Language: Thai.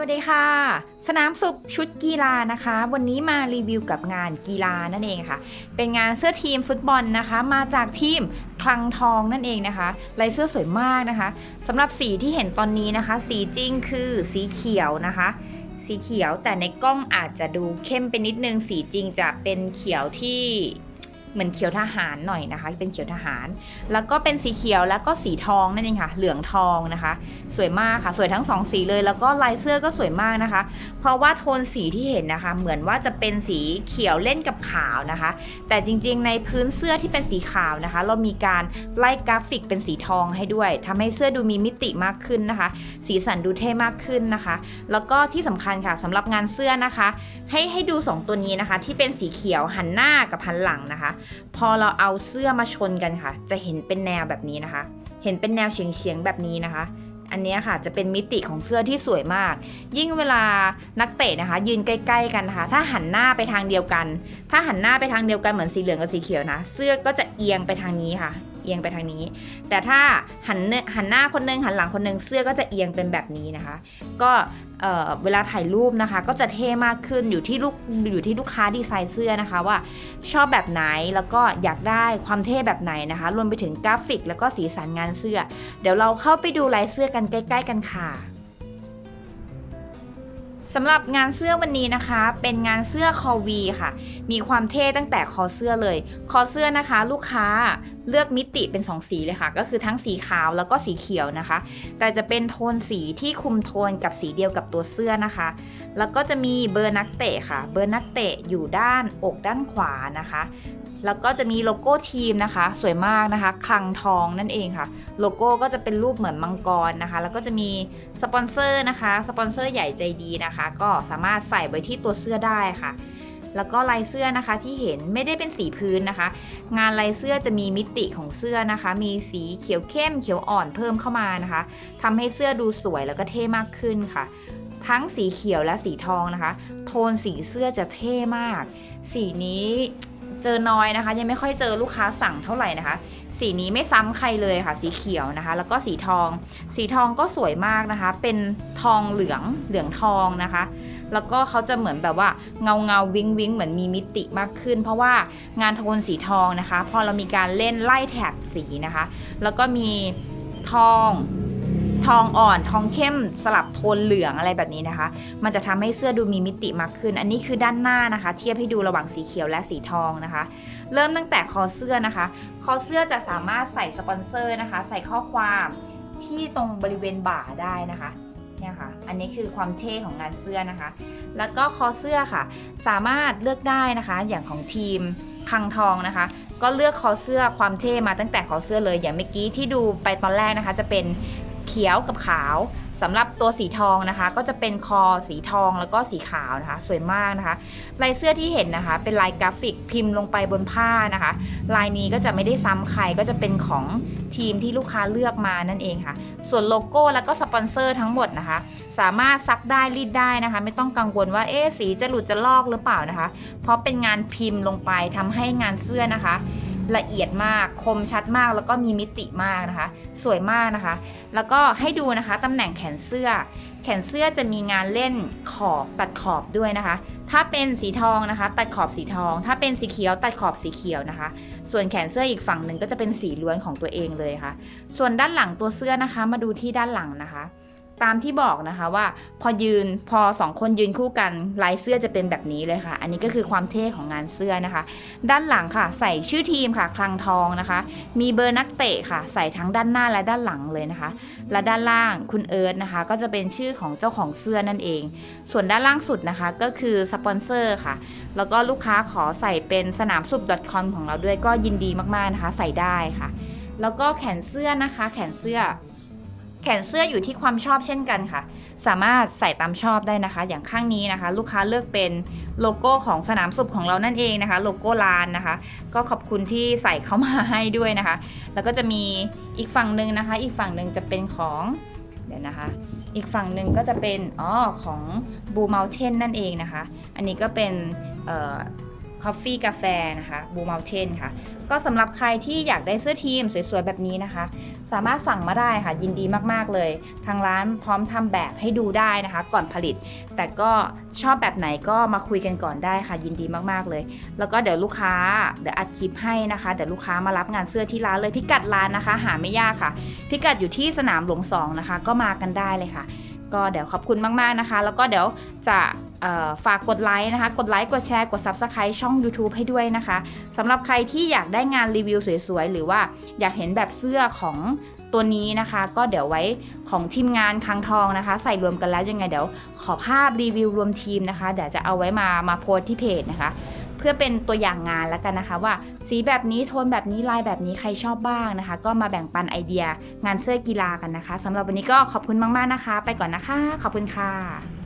วัสดีค่ะ สนามสุขชุดกีฬานะคะ วันนี้มารีวิวกับงานกีฬานั่นเองค่ะ เป็นงานเสื้อทีมฟุตบอลนะคะ มาจากทีมคลังทองนั่นเองนะคะลายเสื้อสวยมากนะคะสำหรับสีที่เห็นตอนนี้นะคะ สีจริงคือสีเขียวนะคะ สีเขียวแต่ในกล้องอาจจะดูเข้มไปนิดนึงสีจริงจะเป็นเขียวที่ เหมือนเขียวทหารหน่อยนะคะ เป็นเขียวทหาร แล้วก็เป็นสีเขียวแล้วก็สีทองนั่นเองค่ะ เหลืองทองนะคะ สวยมากค่ะ สวยทั้งสองสีเลยแล้วก็ลายเสื้อก็สวยมากนะคะ เพราะว่าโทนสีที่เห็นนะคะ เหมือนว่าจะเป็นสีเขียวเล่นกับขาวนะคะ แต่จริงๆ ในพื้นเสื้อที่เป็นสีขาวนะคะ เรามีการไล่กราฟิกเป็นสีทองให้ด้วยทำให้เสื้อดูมีมิติมากขึ้นนะคะ สีสันดูเท่มากขึ้นนะคะ แล้วก็ที่สำคัญค่ะสำหรับงานเสื้อนะคะ ให้ให้ดู 2 ตัวนี้นะคะ ที่เป็นสีเขียวหันหน้ากับหันหลังนะคะพอเราเอาเสื้อมาชนกันค่ะ จะเห็นเป็นแนวแบบนี้นะคะ เห็นเป็นแนวเฉียงๆแบบนี้นะคะ อันนี้ค่ะจะเป็นมิติของเสื้อที่สวยมาก ยิ่งเวลานักเตะนะคะ ยืนใกล้ๆกันนะคะ ถ้าหันหน้าไปทางเดียวกัน ถ้าหันหน้าไปทางเดียวกันเหมือนสีเหลืองกับสีเขียวนะ เสื้อก็จะเอียงไปทางนี้ค่ะเอียงไปทางนี้ แต่ถ้าหันหันหน้าคนนึงหันหลังคนนึงเสื้อก็จะเอียงเป็นแบบนี้นะคะ ก็เเวลาถ่ายรูปนะคะ ก็จะเท่มากขึ้นอยู่ที่ลูกอยู่ที่ลูกค้าดีไซน์เสื้อนะคะว่าชอบแบบไหนแล้วก็อยากได้ความเท่แบบไหนนะคะ รวมไปถึงกราฟิก แล้วก็สีสันงานเสื้อ เดี๋ยวเราเข้าไปดูลายเสื้อกันใกล้ ๆ กันค่ะ สำหรับงานเสื้อวันนี้นะคะ เป็นงานเสื้อคอวีค่ะ มีความเท่ตั้งแต่คอเสื้อเลย คอเสื้อนะคะ ลูกค้าเลือกมิติเป็น 2 สีเลยค่ะ ก็คือทั้งสีขาวแล้วก็สีเขียวนะคะ แต่จะเป็นโทนสีที่คุมโทนกับสีเดียวกับตัวเสื้อนะคะ แล้วก็จะมีเบอร์นักเตะค่ะ เบอร์นักเตะอยู่ด้านอกด้านขวานะคะ แล้วก็จะมีโลโก้ทีมนะคะ สวยมากนะคะคลังทองนั่นเองค่ะ โลโก้ก็จะเป็นรูปเหมือนมังกรนะคะ แล้วก็จะมีสปอนเซอร์นะคะสปอนเซอร์ใหญ่ใจดีนะคะ ก็สามารถใส่ไว้ที่ตัวเสื้อได้ค่ะ แล้วก็ลายเสื้อนะคะที่เห็นไม่ได้เป็นสีพื้นนะคะ งานลายเสื้อจะมีมิติของเสื้อนะคะ มีสีเขียวเข้มเขียวอ่อนเพิ่มเข้ามานะคะทำให้เสื้อดูสวยแล้วก็เท่มากขึ้นค่ะ ทั้งสีเขียวและสีทองนะคะ โทนสีเสื้อจะเท่มาก สีนี้ เจอน้อยนะคะ ยังไม่ค่อยเจอลูกค้าสั่งเท่าไหร่นะคะ สีนี้ไม่ซ้ำใครเลยค่ะ สีเขียวนะคะ แล้วก็สีทอง สีทองก็สวยมากนะคะ เป็นทองเหลืองเหลืองทองนะคะ แล้วก็เขาจะเหมือนแบบว่าเงาเงาวิงวิงเหมือนมีมิติมากขึ้น เพราะว่างานโทนสีทองนะคะ พอเรามีการเล่นไล่แถบสีนะคะ แล้วก็มีทอง ทองอ่อนทองเข้มสลับโทนเหลืองอะไรแบบนี้นะคะ มันจะทำให้เสื้อดูมีมิติมากขึ้น อันนี้คือด้านหน้านะคะ เทียบให้ดูระหว่างสีเขียวและสีทองนะคะ เริ่มตั้งแต่คอเสื้อนะคะ คอเสื้อจะสามารถใส่สปอนเซอร์นะคะ ใส่ข้อความที่ตรงบริเวณบ่าได้นะคะเนี่ยค่ะ อันนี้คือความเท่ของงานเสื้อนะคะ แล้วก็คอเสื้อค่ะ สามารถเลือกได้นะคะ อย่างของทีมคังทองนะคะ ก็เลือกคอเสื้อความเท่มาตั้งแต่คอเสื้อเลย อย่างเมื่อกี้ที่ดูไปตอนแรกนะคะ จะเป็น เขียวกับขาวสำหรับตัวสีทองนะคะ ก็จะเป็นคอสีทองแล้วก็สีขาวนะคะ สวยมากนะคะ ลายเสื้อที่เห็นนะคะ เป็นลายกราฟิกพิมพ์ลงไปบนผ้านะคะ ลายนี้ก็จะไม่ได้ซ้ำใครก็จะเป็นของทีมที่ลูกค้าเลือกมานั่นเองค่ะ ส่วนโลโก้แล้วก็สปอนเซอร์ทั้งหมดนะคะ สามารถซักได้รีดได้นะคะ ไม่ต้องกังวลว่าเอ๊สีจะหลุดจะลอกหรือเปล่านะคะ เพราะเป็นงานพิมพ์ลงไปทำให้งานเสื้อนะคะ ละเอียดมาก คมชัดมาก แล้วก็มีมิติมากนะคะ สวยมากนะคะ แล้วก็ให้ดูนะคะตำแหน่งแขนเสื้อ แขนเสื้อจะมีงานเล่นขอบตัดขอบด้วยนะคะ ถ้าเป็นสีทองนะคะ ตัดขอบสีทอง ถ้าเป็นสีเขียวตัดขอบสีเขียวนะคะ ส่วนแขนเสื้ออีกฝั่งหนึ่งก็จะเป็นสีล้วนของตัวเองเลยค่ะ ส่วนด้านหลังตัวเสื้อนะคะ มาดูที่ด้านหลังนะคะ ตามที่บอกนะคะว่าพอยืนพอสองคนยืนคู่กันลายเสื้อจะเป็นแบบนี้เลยค่ะ อันนี้ก็คือความเท่ของงานเสื้อนะคะ ด้านหลังค่ะ ใส่ชื่อทีมค่ะ คลังทองนะคะ มีเบอร์นักเตะค่ะ ใส่ทั้งด้านหน้าและด้านหลังเลยนะคะ และด้านล่างคุณเอิร์ธนะคะ ก็จะเป็นชื่อของเจ้าของเสื้อนั่นเอง ส่วนด้านล่างสุดนะคะก็คือสปอนเซอร์ค่ะ แล้วก็ลูกค้าขอใส่เป็นสนามสุบ .com ของเราด้วยก็ยินดีมากๆนะคะ ใส่ได้ค่ะ แล้วก็แขนเสื้อนะคะ แขนเสื้อ แขนเสื้ออยู่ที่ความชอบเช่นกันค่ะ สามารถใส่ตามชอบได้นะคะ อย่างข้างนี้นะคะ ลูกค้าเลือกเป็นโลโก้ของสนามสุบของเรานั่นเองนะคะ โลโก้ลานนะคะ ก็ขอบคุณที่ใส่เข้ามาให้ด้วยนะคะ แล้วก็จะมีอีกฝั่งหนึ่งนะคะ อีกฝั่งหนึ่งจะเป็นของเดี๋ยวนะคะ อีกฝั่งหนึ่งก็จะเป็นอ๋อของบูม u ลเทนนั่นเองนะคะ อันนี้ก็เป็น เอ่อ Coffee กาแฟนะคะ Blue Mountain ค่ะ ก็สำหรับใครที่อยากได้เสื้อทีมสวยๆ แบบนี้นะคะ สามารถสั่งมาได้ค่ะ ยินดีมากๆเลย ทางร้านพร้อมทำแบบให้ดูได้นะคะ ก่อนผลิต แต่ก็ชอบแบบไหนก็มาคุยกันก่อนได้ค่ะ ยินดีมากๆเลย แล้วก็เดี๋ยวลูกค้าเดี๋ยวอัดคลิปให้นะคะ เดี๋ยวลูกค้ามารับงานเสื้อที่ร้านเลยพิกัดร้านนะคะ หาไม่ยากค่ะ พิกัดอยู่ที่สนามหลวงสองนะคะ ก็มากันได้เลยค่ะ ก็เดี๋ยวขอบคุณมากๆนะคะ แล้วก็เดี๋ยวจะ ฝากกดไลค์นะคะ กดไลค์กดแชร์กด Subscribe ช่อง YouTube ให้ด้วยนะคะสำหรับใครที่อยากได้งานรีวิวสวยๆ หรือว่าอยากเห็นแบบเสื้อของตัวนี้นะคะ ก็เดี๋ยวไว้ของทีมงานคังทองนะคะ ใส่รวมกันแล้วยังไงเดี๋ยวขอภาพรีวิวรวมทีมนะคะ เดี๋ยวจะเอาไว้มามาโพสที่เพจนะคะ เพื่อเป็นตัวอย่างงานแล้วกันนะคะ ว่าสีแบบนี้โทนแบบนี้ลายแบบนี้ใครชอบบ้างนะคะ ก็มาแบ่งปันไอเดียงานเสื้อกีฬากันนะคะสำหรับวันนี้ก็ขอบคุณมากๆนะคะ ไปก่อนนะคะ ขอบคุณค่ะ